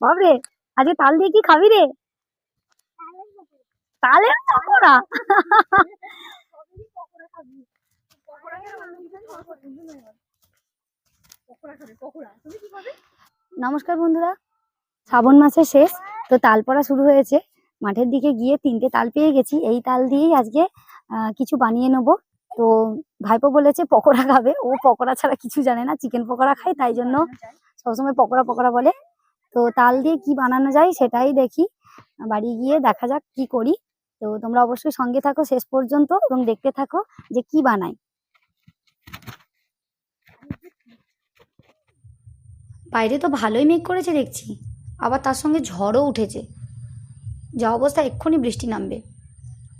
বাবরে আজকে তাল দিয়ে কি খাবি রে? তালের পকোড়া? নমস্কার বন্ধুরা, শ্রাবণ মাসের শেষ, তো তাল পড়া শুরু হয়েছে। মাঠের দিকে গিয়ে তিনটে তাল পেয়ে গেছি। এই তাল দিয়েই আজকে কিছু বানিয়ে নেব। তো ভাইপো বলেছে পকোড়া খাবে। ও পকোড়া ছাড়া কিছু জানে না। চিকেন পকোড়া খায়, তাই জন্য সবসময় পকোড়া পকোড়া বলে। তো তাল দিয়ে কি বানানো যায় সেটাই দেখি। বাড়ি গিয়ে দেখা যাক কি করি। তো তোমরা অবশ্যই সঙ্গে থাকো শেষ পর্যন্ত এবং দেখতে থাকো যে কি বানাই। বাইরে তো ভালোই মেঘ করেছে দেখছি। আবার তার সঙ্গে ঝড়ও উঠেছে। যা অবস্থা, এক্ষুনি বৃষ্টি নামবে।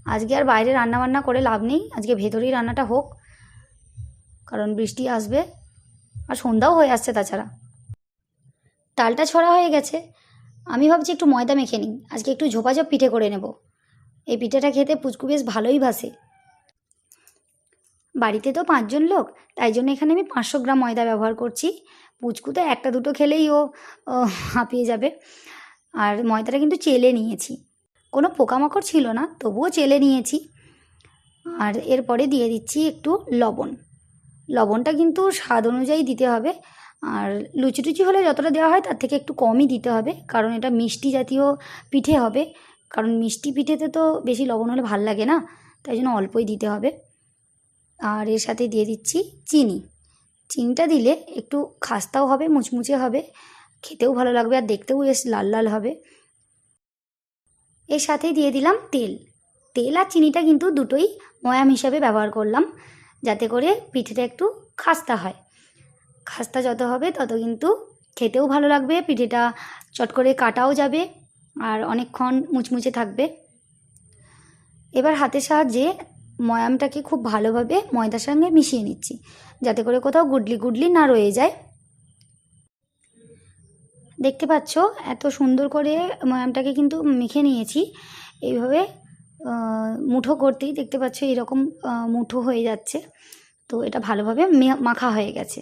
আজকে আর বাইরে রান্না বান্না করে লাভ নেই। আজকে ভেতরেই রান্নাটা হোক। কারণ বৃষ্টি আসবে। আর সন্ধ্যাও হয়ে আসছে তাছাড়া। তালটা ছড়া হয়ে গেছে। আমি ভাবছি একটু ময়দা মেখে নিই। আজকে একটু ঝোপাঝোপ পিঠে করে নেব। এই পিঠেটা খেতে পুচকু বেশ ভালোই বাসে। বাড়িতে তো পাঁচজন লোক, তাই জন্য এখানে আমি পাঁচশো গ্রাম ময়দা ব্যবহার করছি। পুচকু তো একটা দুটো খেলেই ও হাঁপিয়ে যাবে। আর ময়দাটা কিন্তু চেলে নিয়েছি। কোনো পোকামাকড় ছিল না, তবুও চেলে নিয়েছি। আর এরপরে দিয়ে দিচ্ছি একটু লবণ। লবণটা কিন্তু স্বাদ অনুযায়ী দিতে হবে। আর লুচি টুচি হলে যতটা দেওয়া হয় তার থেকে একটু কমই দিতে হবে। কারণ এটা মিষ্টি জাতীয় পিঠে হবে। কারণ মিষ্টি পিঠেতে তো বেশি লবণ হলে ভালো লাগে না, তাই জন্য অল্পই দিতে হবে। আর এর সাথে দিয়ে দিচ্ছি চিনি। চিনিটা দিলে একটু খাস্তাও হবে, মুচমুচে হবে, খেতেও ভালো লাগবে আর দেখতেও বেশ লাল লাল হবে। এর সাথেই দিয়ে দিলাম তেল। তেল আর চিনিটা কিন্তু দুটোই ময়াম হিসাবে ব্যবহার করলাম, যাতে করে পিঠেটা একটু খাস্তা হয়। খাস্তা যত হবে, তত কিন্তু খেতেও ভালো লাগবে, পিঠেটা চট করে কাটাও যাবে আর অনেকক্ষণ মুচমুচে থাকবে। এবার হাতের সাহায্যে ময়ামটাকে খুব ভালোভাবে ময়দার সঙ্গে মিশিয়ে নিচ্ছি, যাতে করে কোথাও গুডলি গুডলি না রয়ে যায়। দেখতে পাচ্ছ, এত সুন্দর করে ময়ামটাকে কিন্তু মেখে নিয়েছি। এইভাবে মুঠো করতেই দেখতে পাচ্ছ এরকম মুঠো হয়ে যাচ্ছে। তো এটা ভালোভাবে মাখা হয়ে গেছে।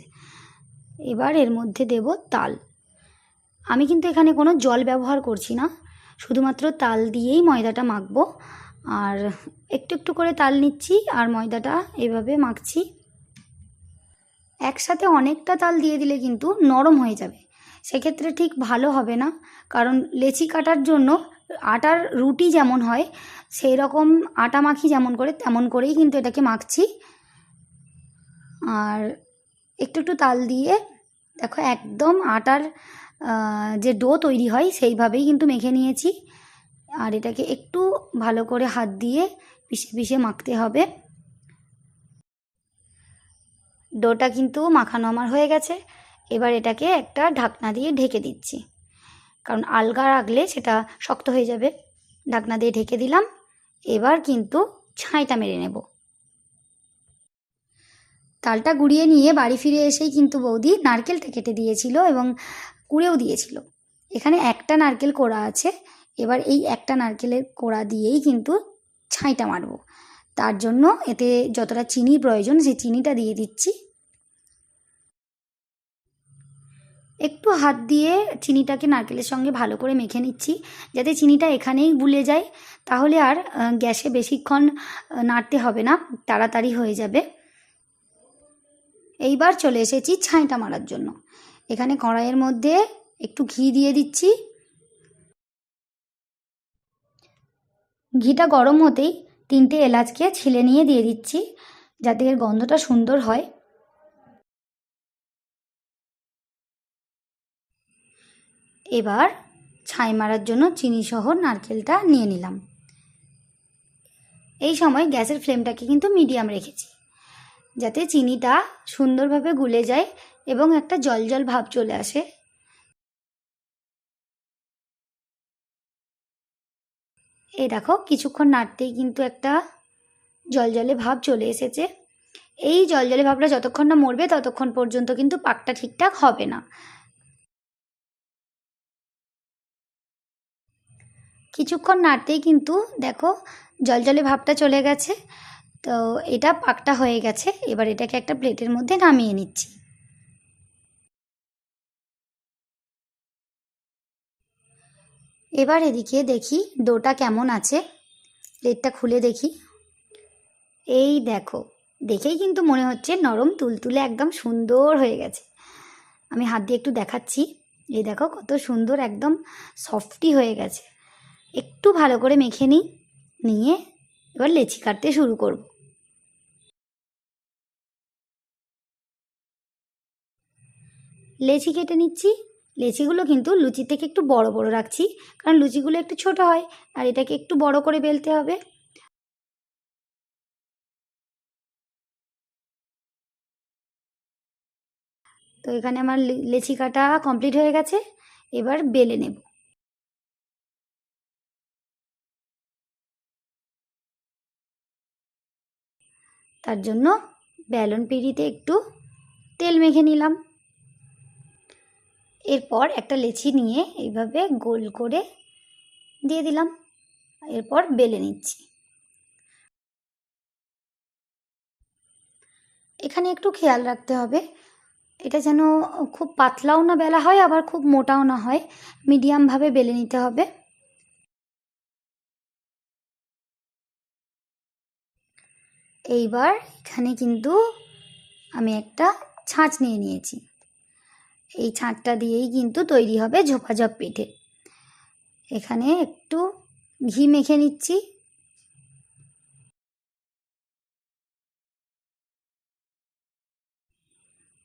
এবার এর মধ্যে দেব তাল। আমি কিন্তু এখানে কোনো জল ব্যবহার করছি না, শুধুমাত্র তাল দিয়েই ময়দাটা মাখবো। আর একটু একটু করে তাল নিচ্ছি আর ময়দাটা এভাবে মাখছি। একসাথে অনেকটা তাল দিয়ে দিলে কিন্তু নরম হয়ে যাবে। সেক্ষেত্রে ঠিক ভালো হবে না, কারণ লেচি কাটার জন্য আটার রুটি যেমন হয়, সেই রকম আটা মাখি যেমন করে, তেমন করেই কিন্তু এটাকে মাখছি। আর একটু একটু তাল দিয়ে দেখো একদম আটার যে ডো তৈরি হয় সেইভাবেই কিন্তু মেখে নিয়েছি। আর এটাকে একটু ভালো করে হাত দিয়ে পিষে পিষে মাখতে হবে। ডোটা কিন্তু মাখানো আমার হয়ে গেছে। এবার এটাকে একটা ঢাকনা দিয়ে ঢেকে দিচ্ছি। কারণ আলগা রাখলে সেটা শক্ত হয়ে যাবে। ঢাকনা দিয়ে ঢেকে দিলাম। এবার কিন্তু ছাইটা মেরে নেব। তালটা গুঁড়িয়ে নিয়ে বাড়ি ফিরে এসেই কিন্তু বৌদি নারকেলটা কেটে দিয়েছিল এবং কুড়েও দিয়েছিল। এখানে একটা নারকেল কোড়া আছে, এবার এই একটা নারকেলের কোড়া দিয়েই কিন্তু ছাইটা মারবো। তার জন্য এতে যতটা চিনি প্রয়োজন, সেই চিনিটা দিয়ে দিচ্ছি। একটু হাত দিয়ে চিনিটাকে নারকেলের সঙ্গে ভালো করে মেখে নিচ্ছি, যাতে চিনিটা এখানেই গুলে যায়। তাহলে আর গ্যাসে বেশিক্ষণ নাড়তে হবে না, তাড়াতাড়ি হয়ে যাবে। এইবার চলে এসেছি ছাইটা মারার জন্য। এখানে কড়াইয়ের মধ্যে একটু ঘি দিয়ে দিচ্ছি। ঘিটা গরম হতেই তিনটে এলাচকে ছিলে নিয়ে দিয়ে দিচ্ছি যাতে এর গন্ধটা সুন্দর হয়। এবার ছাই মারার জন্য চিনি সহ নারকেলটা নিয়ে নিলাম। এই সময় গ্যাসের ফ্লেমটাকে কিন্তু মিডিয়াম রেখেছি। যাতে চিনিটা সুন্দরভাবে গুলে যায় এবং একটা জল জল ভাব চলে আসে। এই দেখো, কিছুক্ষণ নাড়তেই কিন্তু একটা জলজলে ভাব চলে এসেছে। এই জলজলে ভাবটা যতক্ষণ না মরবে, ততক্ষণ পর্যন্ত কিন্তু পাকটা ঠিকঠাক হবে না। কিছুক্ষণ নাড়তেই কিন্তু দেখো, জলজলে ভাবটা চলে গেছে। তো এটা পাকটা হয়ে গেছে। এবার এটাকে একটা প্লেটের মধ্যে নামিয়ে নিচ্ছি। এবার এদিকে দেখি ডোটা কেমন আছে। প্লেটটা খুলে দেখি। এই দেখো, দেখেই কিন্তু মনে হচ্ছে নরম তুলতুলে একদম সুন্দর হয়ে গেছে। আমি হাত দিয়ে একটু দেখাচ্ছি। এই দেখো কত সুন্দর একদম সফটি হয়ে গেছে। একটু ভালো করে মেখে নিই, নিয়ে এবার লেচি কাটতে শুরু করব। লেচি কেটে নিচ্ছি। লেচিগুলো কিন্তু লুচি থেকে একটু বড় বড় রাখছি, কারণ লুচিগুলো একটু ছোট হয় আর এটাকে একটু বড় করে বেলতে হবে। তো এখানে আমার লেচি কাটা কমপ্লিট হয়ে গেছে, এবার বেলে নেব। তার জন্য ব্যালন পিঁড়িতে একটু তেল মেখে নিলাম। এরপর একটা লেচি নিয়ে এইভাবে গোল করে দিয়ে দিলাম। এরপর বেলে নিচ্ছি। এখানে একটু খেয়াল রাখতে হবে। এটা যেন খুব পাতলাও না বেলা হয়, আবার খুব মোটাও না হয়। মিডিয়ামভাবে বেলে নিতে হবে। এইবার এখানে কিন্তু আমি একটা ছাঁচ নিয়ে নিয়েছি। এই ছাঁচটা দিয়েই কিন্তু তৈরি হবে ঝোপাঝপ পিঠে। এখানে একটু ঘি মেখে নিচ্ছি।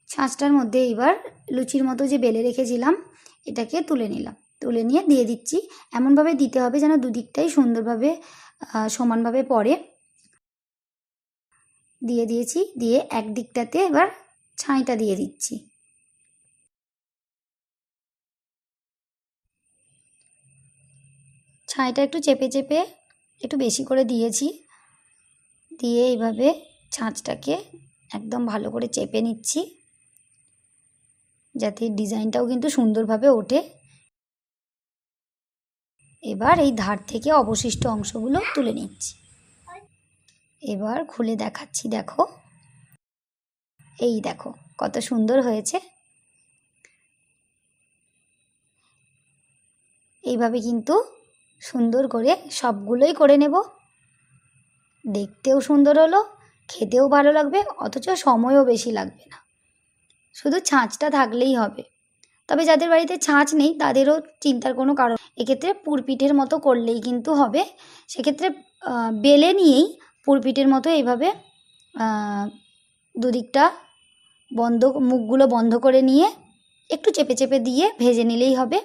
ছাঁচটার মধ্যে এবার লুচির মতো যে বেলে রেখেছিলাম, এটাকে তুলে নিলাম। তুলে নিয়ে দিয়ে দিচ্ছি। এমনভাবে দিতে হবে যেন দুদিকটাই সুন্দরভাবে সমানভাবে পড়ে। দিয়ে দিয়েছি। দিয়ে এক দিকটাতে এবার ছাইটা দিয়ে দিচ্ছি। ছাইটা একটু চেপে চেপে একটু বেশি করে দিয়েছি। দিয়ে এইভাবে ছাঁচটাকে একদম ভালো করে চেপে নিচ্ছি। যাতে ডিজাইনটাও কিন্তু সুন্দরভাবে ওঠে। এবার এই ধার থেকে অবশিষ্ট অংশগুলো তুলে নিচ্ছি। এবার খুলে দেখাচ্ছি, দেখো। এই দেখো, কত সুন্দর হয়েছে। এইভাবে কিন্তু সুন্দর করে সবগুলোই করে নেব। দেখতেও সুন্দর হলো, খেতেও ভালো লাগবে, অথচ সময়ও বেশি লাগবে না। শুধু ছাঁচটা থাকলেই হবে। তবে যাদের বাড়িতে ছাঁচ নেই, তাদেরও চিন্তার কোনো কারণ এক্ষেত্রে পুরপিঠের মতো করলেই কিন্তু হবে। সেক্ষেত্রে বেলে নিয়েই পুরপিঠের মতো এইভাবে দুদিকটা বন্ধ, মুখগুলো বন্ধ করে নিয়ে একটু চেপে চেপে দিয়ে ভেজে নিলেই হবে।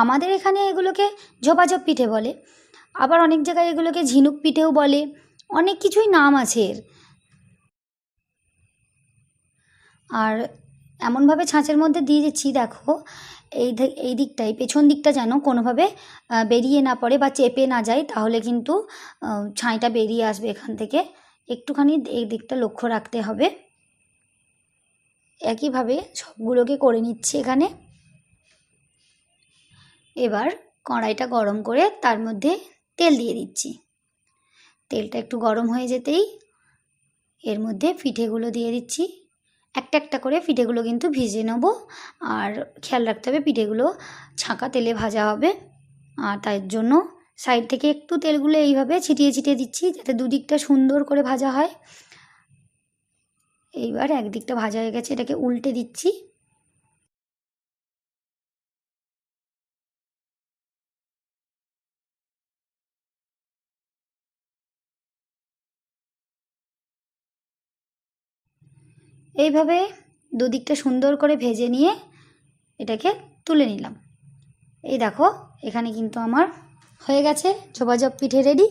আমাদের এখানে এগুলোকে ঝোপাঝোপ পিঠে বলে। আবার অনেক জায়গায় এগুলোকে ঝিনুক পিঠেও বলে। অনেক কিছুই নাম আছে এর। আর এমনভাবে ছাঁচের মধ্যে দিয়ে দিচ্ছি, দেখো, এই এই দিকটাই পেছন দিকটা যেন কোনোভাবে বেরিয়ে না পড়ে বা চেপে না যায়, তাহলে কিন্তু ছাইটা বেরিয়ে আসবে এখান থেকে। একটুখানি এই দিকটা লক্ষ্য রাখতে হবে। একইভাবে সবগুলোকে করে নিচ্ছি এখানে। এবার কড়াইটা গরম করে তার মধ্যে তেল দিয়ে দিচ্ছি। তেলটা একটু গরম হয়ে যেতেই এর মধ্যে পিঠেগুলো দিয়ে দিচ্ছি। একটা একটা করে পিঠেগুলো কিন্তু ভিজে নেব। আর খেয়াল রাখতে হবে পিঠেগুলো ছাঁকা তেলে ভাজা হবে। আর তার জন্য সাইড থেকে একটু তেলগুলো এইভাবে ছিটিয়ে ছিটিয়ে দিচ্ছি যাতে দুদিকটা সুন্দর করে ভাজা হয়। এইবার একদিকটা ভাজা হয়ে গেছে, এটাকে উল্টে দিচ্ছি। এইভাবে দুদিকটা সুন্দর করে ভেজে নিয়ে এটাকে তুলে নিলাম। এই দেখো, এখানে কিন্তু আমার হয়ে গেছে ঝোপাঝপ পিঠে রেডি।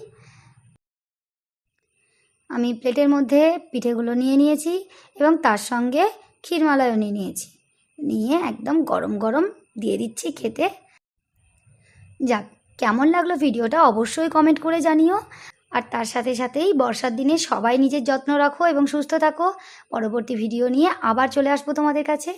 আমি প্লেটের মধ্যে পিঠেগুলো নিয়ে নিয়েছি এবং তার সঙ্গে ক্ষীরমালাইও নিয়ে নিয়েছি। নিয়ে একদম গরম গরম দিয়ে দিচ্ছি খেতে। যাক, কেমন লাগল ভিডিওটা অবশ্যই কমেন্ট করে জানিও। আর তার সাথে সাথেই বর্ষার দিনে সবাই নিজের যত্ন রাখো এবং সুস্থ থাকো। পরবর্তী ভিডিও নিয়ে আবার চলে আসব তোমাদের কাছে।